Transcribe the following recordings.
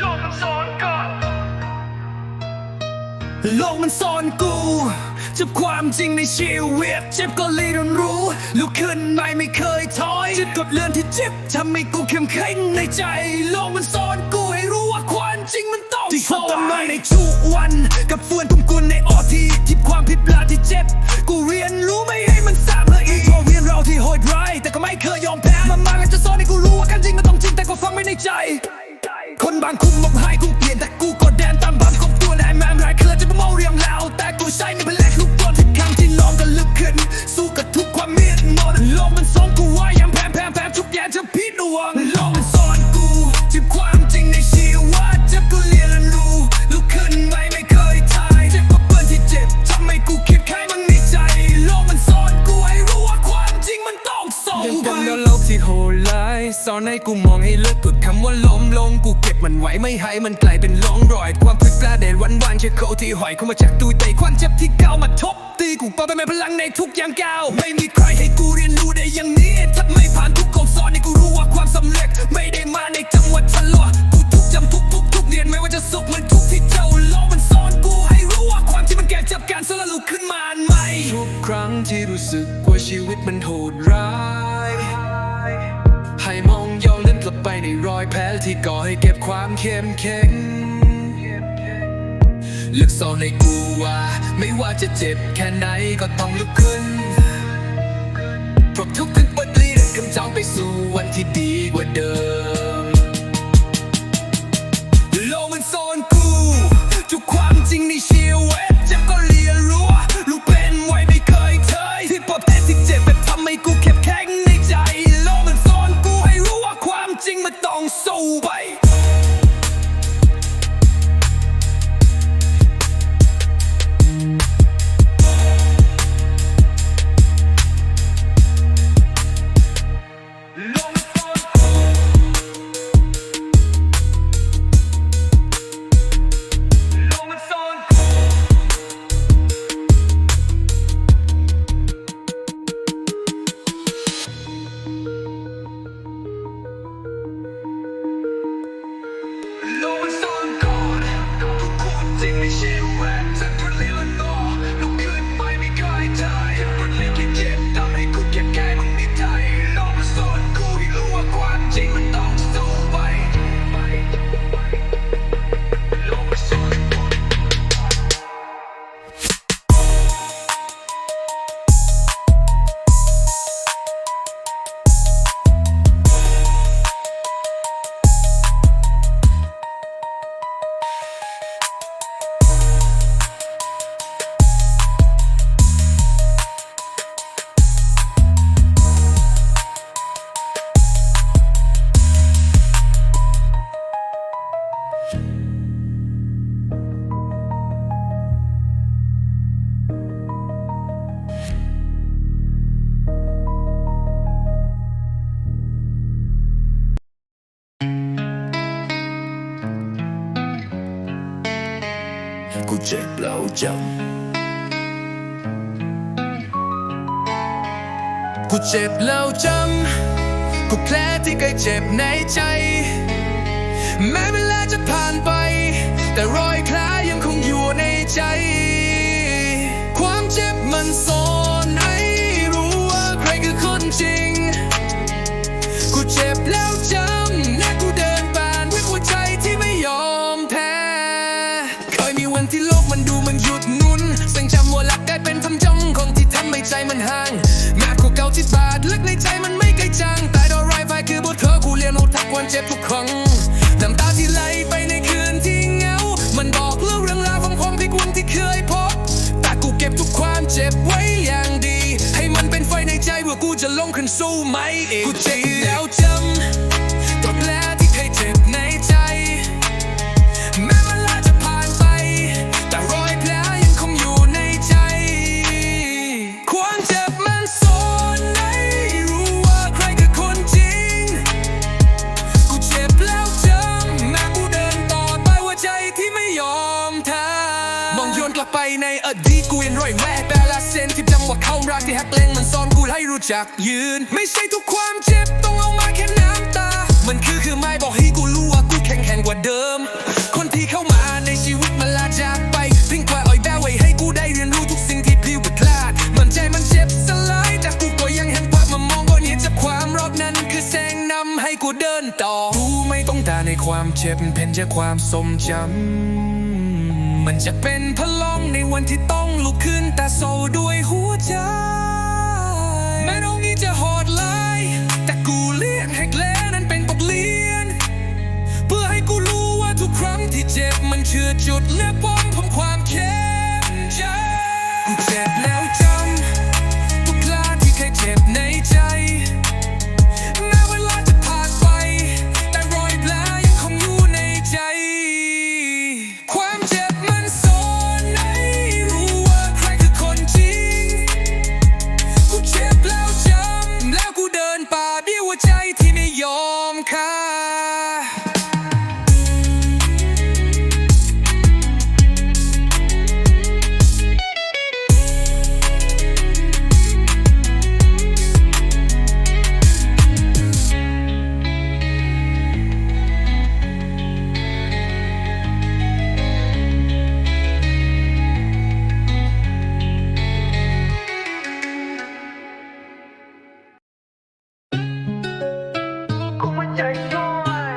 โลกมันสอนก่อนโลกมันสอนกูจับความจริงในชีวิตเจ็บก็เลยต้องรู้ลุกขึ้นไม่ไม่เคยถอยจุดกดเลื่อนที่เจ็บทำให้กูเข้มแข็งในใจ โลกมันสอนกูให้รู้ว่าความจริงมันต้องที่เขาทำมาในทุกวัน กับฟืนทุ่มกุลในออทีทิบความผิดพลาดที่เจ็บ กูเรียนรู้ไม่ให้มันซ้ำเลยอีกเพราะเรียนเราที่โหดร้ายแต่ก็ไม่เคยยอมแพ้มามาแล้วจะสอนให้กูรู้ว่าการจริงมันต้องจริงแต่ก็ฟังไม่ในใจ คนบางคุมมองให้กูเปลี่ยนแต่กูกดแดนตามบังของตัวและแม่มรายเคลือจะมาเมาเรียมแล้ว แต่กูใช้ในพลังลูกบอลทุก มันไหวไม่ให้มันกลายเป็นร่องรอย ความผิดพลาดเด่นวันวันๆแค่เขาที่หอยเข้ามาจากตู้ไตความเจ็บที่เก่ามาทบตีกูเป่าไปแม่พลังในทุกอย่างก้าวไม่มีใครให้กูเรียนรู้ได้อย่างนี้ถ้าไม่ผ่านทุกคำสอนให้กูรู้ว่าความสำเร็จ ไม่ได้มาในจังหวัดทะเลาะกูทุกจำทุกทุกทุกเรียนไม่ว่าจะสุขมันทุกที่เจ้าโลกมันสอนกูให้รู้ว่าความที่มันแก่จับการสละลุกขึ้นมาใหม่ทุกครั้งที่รู้สึก ที่ก่อให้เก็บความเข้มแข็งลึกซ่อนในกูว่าไม่ว่าจะเจ็บแค่ไหนก็ต้องลุกขึ้นเพราะทุกๆบทเรียนกำจังไปสู่วันที่ดีกว่าเดิม กคว jump กูเจ็บแล้วจำกูแผลที่เคยเจ็บในใจ แม้เวลาจะผ่านไป แต่รอยแผลยังคงอยู่ในใจ ความเจ็บมันส จ็บทุกครั้งน้ำตาที่ไหลไปในคืนที่เหงา มันบอกเล่าเรื่องราวของความพิกลที่เคยพบ แต่กูเก็บทุกความเจ็บไว้อย่างดี ให้มันเป็นไฟในใจว่ากูจะลงขึ้นสู้ไหมอีกกูเจ็บแล้วจอ รู้จักยืน ไม่ใช่ทุกความเจ็บต้องเอามาแค่น้ำตา มันคือคือไม่บอกให้กูรู้ว่ากูแข็งแกร่งกว่าเดิม คนที่เข้ามาในชีวิตมันลาจากไปทิ้งกว่าอ่อยแบ้ไว้ให้กูได้เรียนรู้ทุกสิ่งที่พลิ้วไปพลาด มันใจมันเจ็บสลายแต่กูก็ยังเห็นว่ามามองว่าเนี่จากความรอบนั้นคือแสงนำให้กูเดินต่อกูไม่ต้องกาในความเจ็บเป็นแค่ความทรงจำมันจะเป็นพลังในวันที่ต้องลุกขึ้นแต่โซด้วยหัวใจ จะโหดร้ายแต่กูเลี่ยนให้แกลนั้นเป็นบทเรียน เพื่อให้กูรู้ว่าทุกครั้งที่เจ็บมันเชื่อจุดและปมของความเข้ม กูมันใจน้อย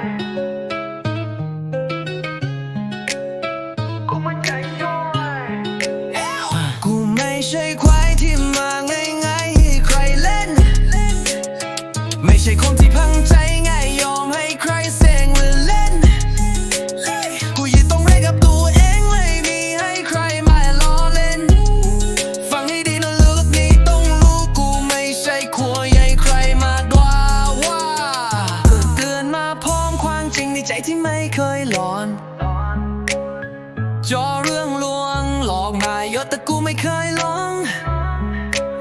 กูมันใจน้อยกูไม่ใช่ควายที่มาง่ายๆให้ใครเล่น ไม่ใช่คน เรื่องลวง หลอกมาเยอะแต่กูไม่เคยลอง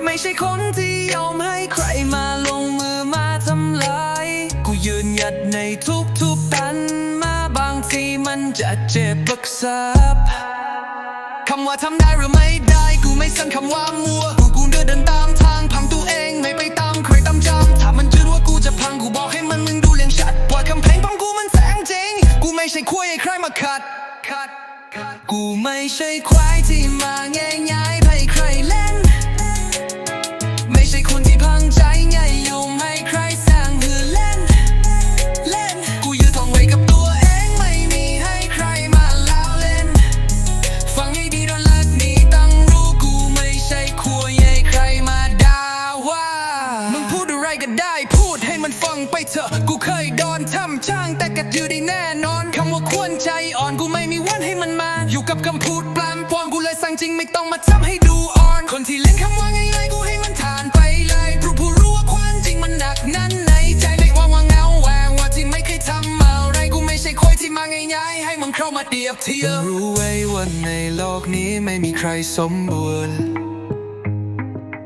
ไม่ใช่คนที่ยอมให้ใครมาลงมือมาทำลาย กูยืนหยัดในทุกๆตันมาบางทีมันจะเจ็บบักซับคำว่าทำได้หรือไม่ได้ กูไม่สั่นคำว่ามัวกูกูเดินเดินตามทางพังตัวเองไม่ไปตามใครตามจำถ้ามันจืดว่ากูจะพังกูบอกให้มันมึงดูเลียงชัดว่าคำเพลงของกูมันแสงจริง กูไม่ใช่คุยให้ใครมาขัด กูไม่ใช่ควายที่มาง่ายๆให้ใครเล่น จริงไม่ต้องมาทำให้ดูอ่อน คนที่เล่นคำว่าง่ายๆกูให้มันผ่านไปเลยรู้ผู้รู้ว่าความจริงมันหนักนั้นในใจไม่ว่าว่าเงาแหวงว่าที่ไม่เคยทำอะไรกูไม่ใช่คอยที่มาง่ายๆให้มึงเข้ามาเปรียบเทียบรู้ไว้ว่าในโลกนี้ไม่มีใครสมบูรณ์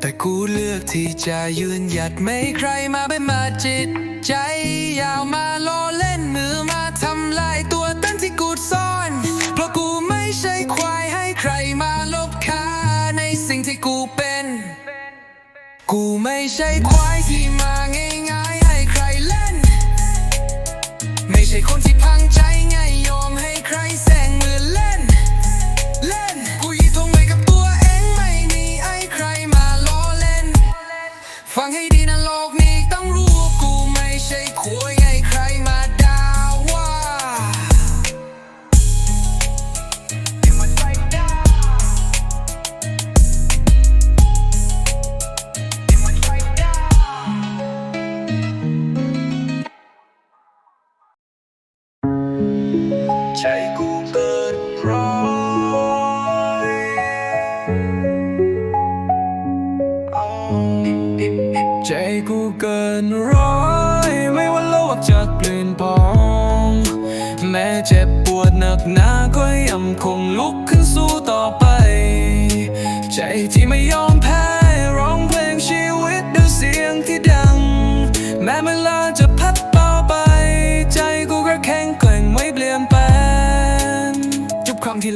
แต่กูเลือกที่จะยืนหยัดไม่ใครมาเป็นมาจิต ใจยาวมาล้อเล่นมือมาทำลายตัวตนที่กูซ่อน ใช่ควายให้ใครมาลบค่าในสิ่งที่กูเป็น กูไม่ใช่ควายที่มาง่าย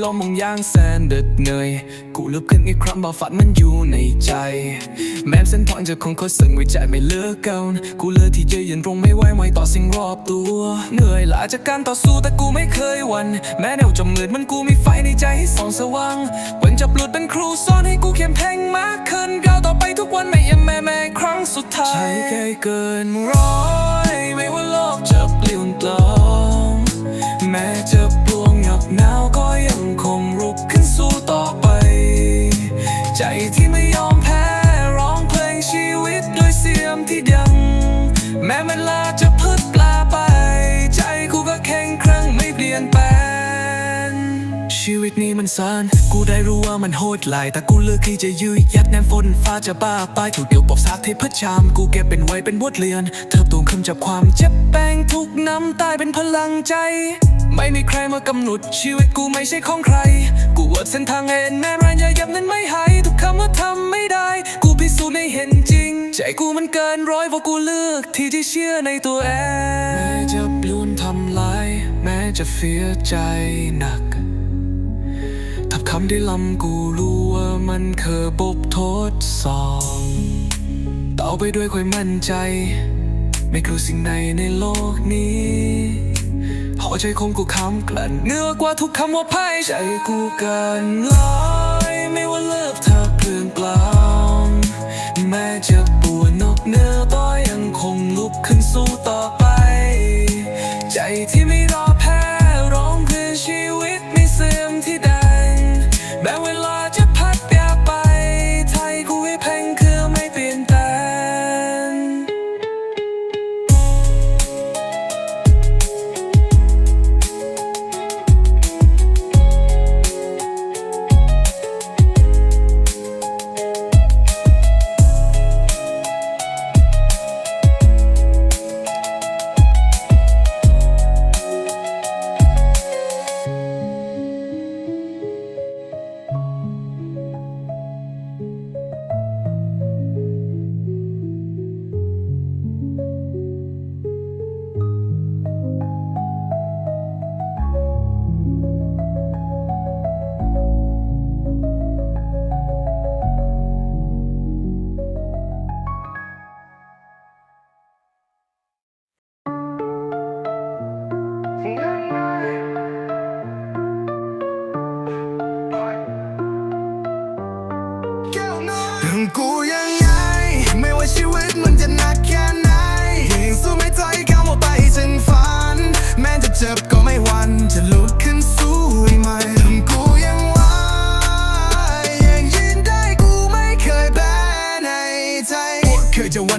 ลี่ยนแปลงทุกครั้งที่ลมมองย่างแสนเด็ดเหนื่อยกูลุกขึ้นอีกครั้งบ่ฝันมันอยู่ในใจ แม้เส้นทางจะคงคดสึงไว้ใจไม่เลือกเก่ากูเลือกที่จะยืนตรงไม่ไหวไหวต่อสิ่งรอบตัว เหนื่อยล้าจากการต่อสู้แต่กูไม่เคยหวันแม้แนวจมมืดมันกูมีไฟในใจให้ส่องสว่างวันจะปลุดเป็นครูสอนให้กูเข้มแข็งมากขึ้นก้าวต่อไปทุกวันไม่ยังแม่แม่ครั้งสุดท้ายใช่แค่เกินร้อยไม่ว่าโลกจะ ม้จะปวงหยับหนาวก็ยังคงรุกขึ้นสู้ต่อไป ใจที่ไม่ยอมแพ้ร้องเพลงชีวิตด้วยเสียงที่ดัง แม้เวลาจะพลึดปลาไป ใจกูก็แข็งแกร่งไม่เปลี่ยนแปลงชีวิตนี้มันสั้นกูได้รู้ว่ามันโหดหลายแต่กูเลือกที่จะยืดยัดแนมฝนฟ้าจะบ้าไปถูกเดียวปอบสาเทพชาม กูเก็บเป็นไว้เป็นบทเรียนเติบโตขึ้นจากความเจ็บแปงทุกน้ำตายเป็นพลังใจ ไม่มีใครมากำหนดชีวิตกูไม่ใช่ของใคร กูวดเส้นทางเองแม้แรงจะยับนั้นไม่หายทุกคำว่าทำไม่ได้ กูพิสูจน์ให้เห็นจริง ใจกูมันเกินร้อยเพราะกูเลือกที่จะเชื่อในตัวเองแม้จะปลุนทำลายแม้จะเสียใจหนักทับคำที่ลำกูรู้ว่ามันเคยบททดสอบต่อไปด้วยความมั่นใจ ไม่กลัวสิ่งใดในโลกนี้ หัวใจคงกูคำกลั่นเหนือกว่าทุกคำว่าพ่ายใจกูกันร้อยไม่ว่าเลิกเธอเปลี่ยนเปล่าแม้จะปวดนอกเนื้อต่อยังคงลุกขึ้นสู้ต่อไป ใจที่ไม่รอ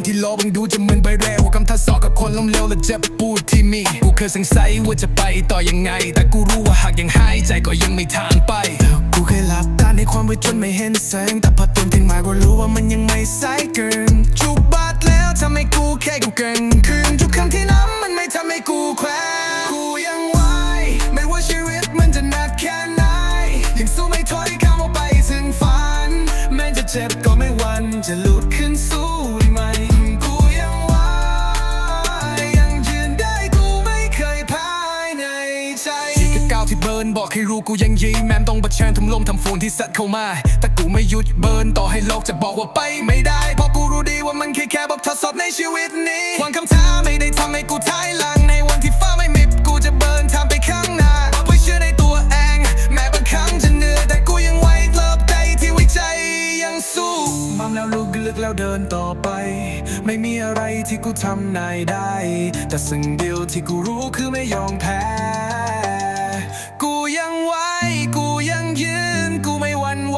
ที่โลบังดูจะเหมือนใบแรกว่าคำทัดสอกกับคนล้มเหลวและเจ็บปวดที่มี กูเคยสงสัยว่าจะไปต่อยังไง แต่กูรู้ว่าหากยังหายใจก็ยังไม่ทางไป กูเคยหลับตาในความมืดจนไม่เห็นแสง แต่พอตื่นถึงมาก็รู้ว่ามันยังไม่สายเกินจุกบาดแล้วทำให้กูแค่กูเก่งคืนทุกครั้งที่น้ำมันไม่ทำให้กูแขวกูยัง บิร์นบอกให้รู้กูยังยีแม้มต้องเผชิญทำลมทำฝนที่สัดเข้ามา แต่กูไม่หยุดเบิร์นต่อให้โลกจะบอกว่าไปไม่ได้ เพราะกูรู้ดีว่ามันแค่แค่บททดสอบในชีวิตนี้วามคำท้าไม่ได้ทำให้กูท้ายหลังในวันที่ฟ้าไม่มิบกูจะเบิร์นทำไปข้างหน้าเอาไว้เชื่อในตัวเองแม้บางครั้งจะเหนื่อยแต่กูยังไหวเลิบใจที่ว้ใจยังสู้มัมแล้วลุกลึกแล้วเดินต่อไป ไม่มีอะไรที่กูทำนายได้ แต่สิ่งเดียวที่กูรู้คือไม่ยอมแพ้ กูยังไหวกูยังยืน กูไม่หวั่นไหว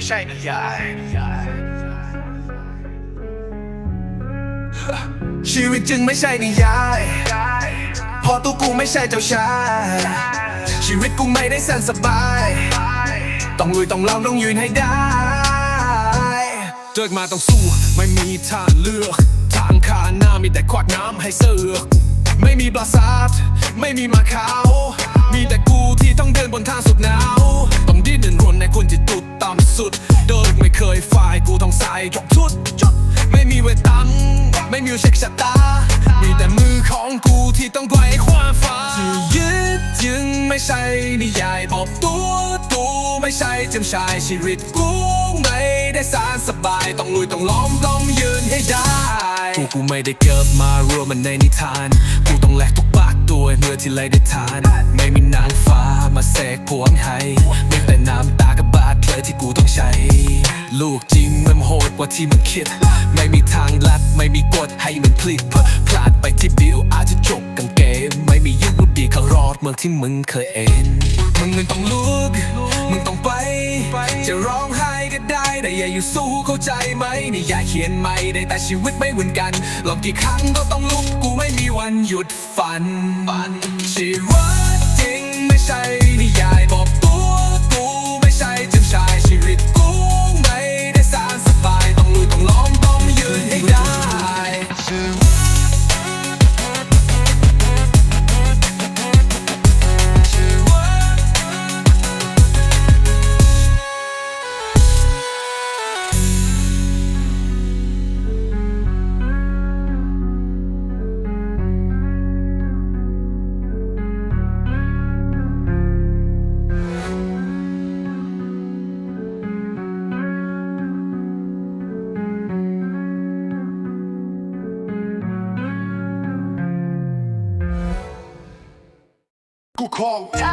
ไม่ใช่นิยายชีวิตจึงไม่ใช่นิยายเพอตัวกูไม่ใช่เจ้าชายชีวิตกูไม่ได้แสนสบาย ต้องลุยต้องลองต้องยืนให้ได้เกิดมาต้องสู้ไม่มีทางเลือก ทางขาหน้ามีแต่ขวากน้ำให้เสือกไม่มีปราสาทไม่มีมาขาว มีแต่กูที่ต้องเดินบนทางสุดหนาว ต้องดิ้นรนในคนที่ตุดต่ำ สุดเดินไม่เคยฝ่ายกูต้องใส่ทุกชุด ไม่มีเวตังค์ไม่มีเช็คชะตา มีแต่มือของกูที่ต้องไกวความฟ้าที่ยึดยึงไม่ใช่นิยายบอกตัวกูไม่ใช่เจมชายชีวิตกูไม่ได้สารสบายต้องลุยต้องล้อมต้องยืนให้ได้กูกูไม่ได้เกิดมารวมมันในนิทาน กูต้องแลกทุกบาทด้วยเมื่อที่ไรได้ทาน ไม่มีนางฟ้ามาแสกพวงให้มีแต่น้ำตา ลูกจริงมันโหดกว่าที่มึงคิด ไม่มีทางลัดไม่มีกฎให้มันพลิกพลาดไปที่บิวอาจจะจบกันเกม ไม่มียุคบุดีเขารอดเมืองที่มึงเคยเอ็นมึงเงินต้องลุกมึงต้องไป จะร้องไห้ก็ได้แต่อย่าอยู่สู้เข้าใจไหมนี่อย่าเขียนไม่ได้แต่ชีวิตไม่เหมือนกันลองกี่ครั้งก็ต้องลุกกูไม่มีวันหยุดฝันชีวิตจริงไม่ใช่ กู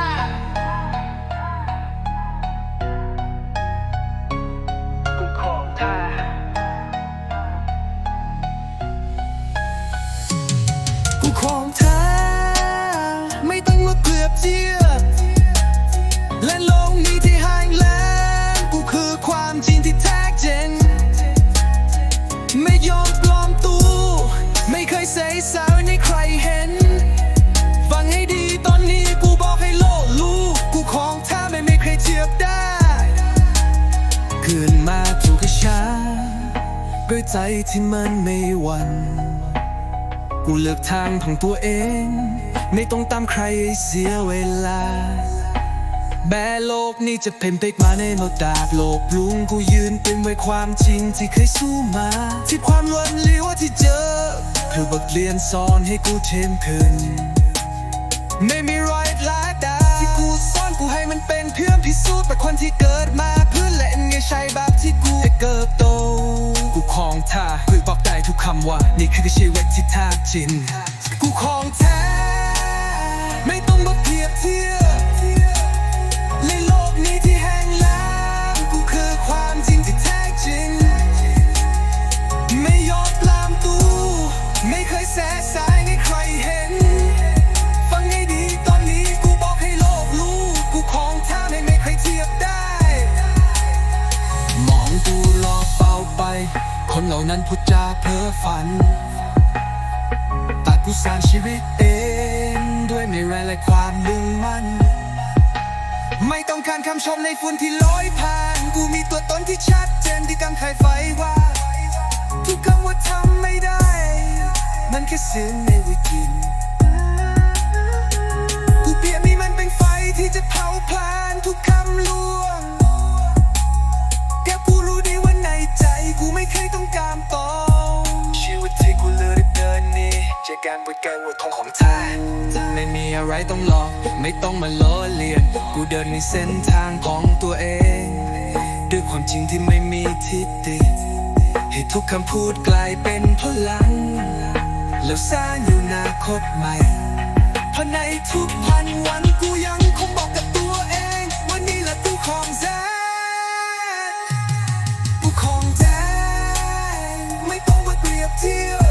ด้วยใจที่มันไม่หวั่นกูเลือกทางของตัวเอง ไม่ต้องตามใครเสียเวลา แม้โลกนี้จะเป็นไปมาในโลดาบโลกลุงกูยืนเป็นไว้ความจริงที่เคยสู้มา ที่ความล้วนเหลี้วที่เจอ คือบทเรียนสอนให้กูเทมขึ้น ไม่มีรอยลาดาที่กูซ่อนกูให้มันเป็นเพื่อนพิสูจน์แต่คนที่เกิดมาเพื่อเล่นไงใช่แบบที่กูได้เกิดโต กูครองท่าเพื่อบอกได้ทุกคำว่า นี่คือชีวิตที่แท้จริง กูครองแท้ ไม่ต้องมาเปรียบเทียบ ล่านั้นพูดจาเพ้อฝัน ตัดกูสร้างชีวิตเอง ด้วยไม่แรงและความมุ่งมั่น ไม่ต้องการคำชมในฝุ่นที่ลอยผ่าน กูมีตัวตนที่ชัดเจนที่กำใคไฟว่า ทุกคำว่าทำไม่ได้ มันแค่เสียงในวิกินกูเปรียบนี่มันเป็นไฟที่จะเผาพลานทุกคำลู ด้วยการกาวทองของเธอไม่มีอะไรต้องหลอกไม่ต้องมาล้อเลียน กูเดินในเส้นทางของตัวเอง ด้วยความจริงที่ไม่มีทิศติให้ทุกคำพูดกลายเป็นพลัง แล้วสร้างอยู่นาคตใหม่เพราะในทุกพันวันกูยังคงบอกกับตัวเองว่านี่แหละกูของแท้กูของแท้ไม่ต้องมาเปรียบเทียบ